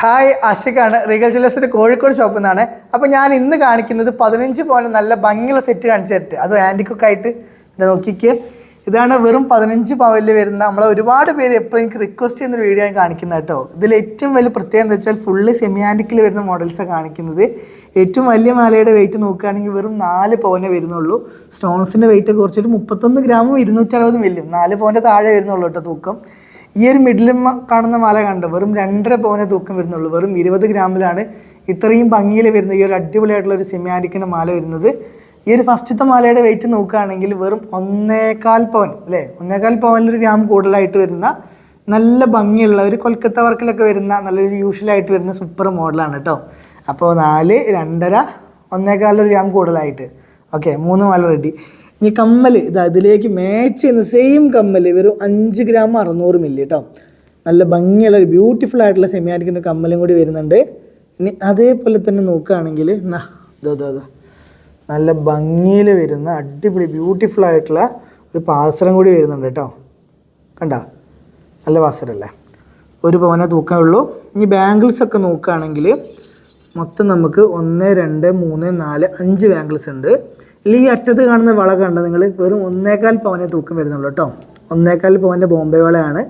Hi ആഷിഖാണ്. Regal ജ്വല്ലേഴ്സിന്റെ കോഴിക്കോട് ഷോപ്പിൽ നിന്നാണ് അപ്പോൾ ഞാൻ ഇന്ന് കാണിക്കുന്നത് പതിനഞ്ച് പോയിന്റ് നല്ല ഭംഗിയുള്ള സെറ്റ് കാണിച്ചു തരട്ടെ അത് ആന്റിക്കൊക്കെ ആയിട്ട്. ഇത് ഇതാണ് വെറും പതിനഞ്ച് പവലിൽ വരുന്ന നമ്മളെ ഒരുപാട് പേര് എപ്പോഴും എനിക്ക് റിക്വസ്റ്റ് ചെയ്യുന്ന വീഡിയോ ആണ് കാണിക്കുന്നത് കേട്ടോ. ഇതിൽ ഏറ്റവും വലിയ പ്രത്യേകത എന്താ വെച്ചാൽ ഫുള്ള് സെമി വരുന്ന മോഡൽസാണ് കാണിക്കുന്നത്. ഏറ്റവും വലിയ മാലയുടെ വെയിറ്റ് നോക്കുകയാണെങ്കിൽ വെറും നാല് പവനെ വരുന്നുള്ളൂ. സ്റ്റോൺസിന്റെ വെയിറ്റ് കുറച്ചിട്ട് മുപ്പത്തൊന്ന് ഗ്രാമും ഇരുന്നൂറ്ററുപതും വലിയ നാല് പവന്റെ താഴെ വരുന്നുള്ളൂ കേട്ടോ തൂക്കം. ഈ ഒരു മിഡിലും കാണുന്ന മാല കണ്ടോ? വെറും രണ്ടര പവനെ തൂക്കം വരുന്നുള്ളൂ. വെറും ഇരുപത് ഗ്രാമിലാണ് ഇത്രയും ഭംഗിയിൽ വരുന്ന ഈ ഒരു അടിപൊളിയായിട്ടുള്ള ഒരു സിമാരിക്കിന്റെ മാല വരുന്നത്. ഈ ഒരു ഫസ്റ്റത്തെ മാലയുടെ വെയിറ്റ് നോക്കുകയാണെങ്കിൽ വെറും ഒന്നേകാൽ പവൻ അല്ലേ? ഒന്നേകാൽ പവനിലൊരു ഗ്രാം കൂടുതലായിട്ട് വരുന്ന നല്ല ഭംഗിയുള്ള ഒരു കൊൽക്കത്ത വർക്കിലൊക്കെ വരുന്ന നല്ലൊരു യൂഷ്വലായിട്ട് വരുന്ന സൂപ്പർ മോഡലാണ് കേട്ടോ അപ്പോൾ നാല് രണ്ടര ഒന്നേകാലൊരു ഗ്രാം കൂടുതലായിട്ട്. ഓക്കെ മൂന്ന് മാല റെഡി ഇനി കമ്മൽ ഇത് അതിലേക്ക് മാച്ച് ചെയ്യുന്ന സെയിം കമ്മൽ വെറും അഞ്ച് ഗ്രാം അറുന്നൂറ് മില്ലി കേട്ടോ നല്ല ഭംഗിയുള്ള ഒരു ബ്യൂട്ടിഫുൾ ആയിട്ടുള്ള സെമിയാരിക്കിന്റെ കമ്മലും കൂടി വരുന്നുണ്ട്. ഇനി അതേപോലെ തന്നെ നോക്കുകയാണെങ്കിൽ എന്നാ ഇതാ നല്ല ഭംഗിയിൽ വരുന്ന അടിപൊളി ബ്യൂട്ടിഫുൾ ആയിട്ടുള്ള ഒരു പാസരം കൂടി വരുന്നുണ്ട് കേട്ടോ കണ്ട? നല്ല പാസരല്ലേ ഒരു പവനെ തൂക്കാനുള്ളൂ ഇനി ബാംഗിൾസ് ഒക്കെ നോക്കുകയാണെങ്കിൽ മൊത്തം നമുക്ക് ഒന്ന് രണ്ട് മൂന്ന് നാല് അഞ്ച് ബാംഗിൾസ് ഉണ്ട്. ഈ അറ്റത്ത് കാണുന്ന വള കണ്ട നിങ്ങൾ? വെറും ഒന്നേക്കാൽ പവനെ തൂക്കം വരുന്നുള്ളൂ കേട്ടോ. ഒന്നേക്കാൽ പവന്റെ ബോംബെ വളയാണ്.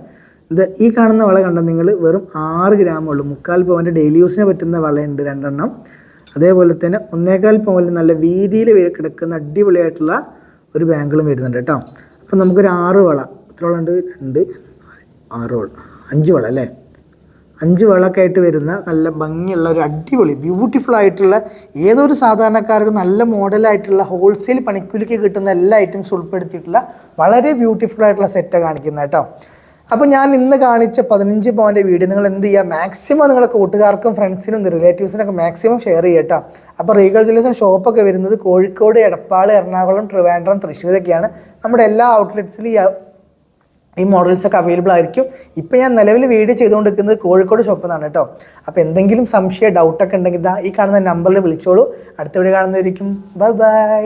ഇത് ഈ കാണുന്ന വള കണ്ട നിങ്ങൾ? വെറും ആറ് ഗ്രാമേ ഉള്ളൂ. മുക്കാൽ പവന്റെ ഡെയിലി യൂസിന് പറ്റുന്ന വളയുണ്ട് രണ്ടെണ്ണം. അതേപോലെ തന്നെ ഒന്നേക്കാൽ പവനിൽ നല്ല വീതിയിൽ കിടക്കുന്ന അടിപൊളിയായിട്ടുള്ള ഒരു ബാങ്കിളും വരുന്നുണ്ട് കേട്ടോ. അപ്പം നമുക്കൊരു ആറ് വള. എത്ര വള രണ്ട് ആറ് വള. അഞ്ച് വള അല്ലേ? അഞ്ച് ആയിട്ട് വരുന്ന നല്ല ഭംഗിയുള്ള ഒരു അടിപൊളി ബ്യൂട്ടിഫുൾ ആയിട്ടുള്ള ഏതൊരു സാധാരണക്കാർക്ക് നല്ല മോഡലായിട്ടുള്ള ഹോൾസെയിൽ പണിക്കൂലിക്ക് കിട്ടുന്ന എല്ലാ ഐറ്റംസ് ഉൾപ്പെടുത്തിയിട്ടുള്ള വളരെ ബ്യൂട്ടിഫുൾ ആയിട്ടുള്ള സെറ്റാണ് കാണിക്കുന്നത് കേട്ടോ. അപ്പോൾ ഞാൻ ഇന്ന് കാണിച്ച പതിനഞ്ച് പോയിന്റ് വീഡിയോ നിങ്ങൾ എന്ത് ചെയ്യുക മാക്സിമം നിങ്ങളുടെ കൂട്ടുകാർക്കും ഫ്രണ്ട്സിനും റിലേറ്റീവ്സിനൊക്കെ മാക്സിമം ഷെയർ ചെയ്യട്ടോ അപ്പോൾ റീഗൽ ജ്വല്ലേഴ്സും ഷോപ്പൊക്കെ വരുന്നത് കോഴിക്കോട് എടപ്പാൾ എറണാകുളം ട്രിവാൻഡ്രം തൃശ്ശൂരൊക്കെയാണ്. നമ്മുടെ എല്ലാ ഔട്ട്ലെറ്റ്സിലും ഈ ഈ മോഡൽസ് ഒക്കെ അവൈലബിൾ ആയിരിക്കും. ഇപ്പം ഞാൻ നിലവിൽ വീഡിയോ ചെയ്തുകൊണ്ടിരിക്കുന്നത് കോഴിക്കോട് ഷോപ്പിൽ നിന്നാണ് കേട്ടോ. അപ്പോൾ എന്തെങ്കിലും സംശയം ഡൗട്ടൊക്കെ ഉണ്ടെങ്കിൽ ഈ കാണുന്ന നമ്പറിൽ വിളിച്ചോളൂ. അടുത്ത വീഡിയോ കാണുന്നതായിരിക്കും. Bye bye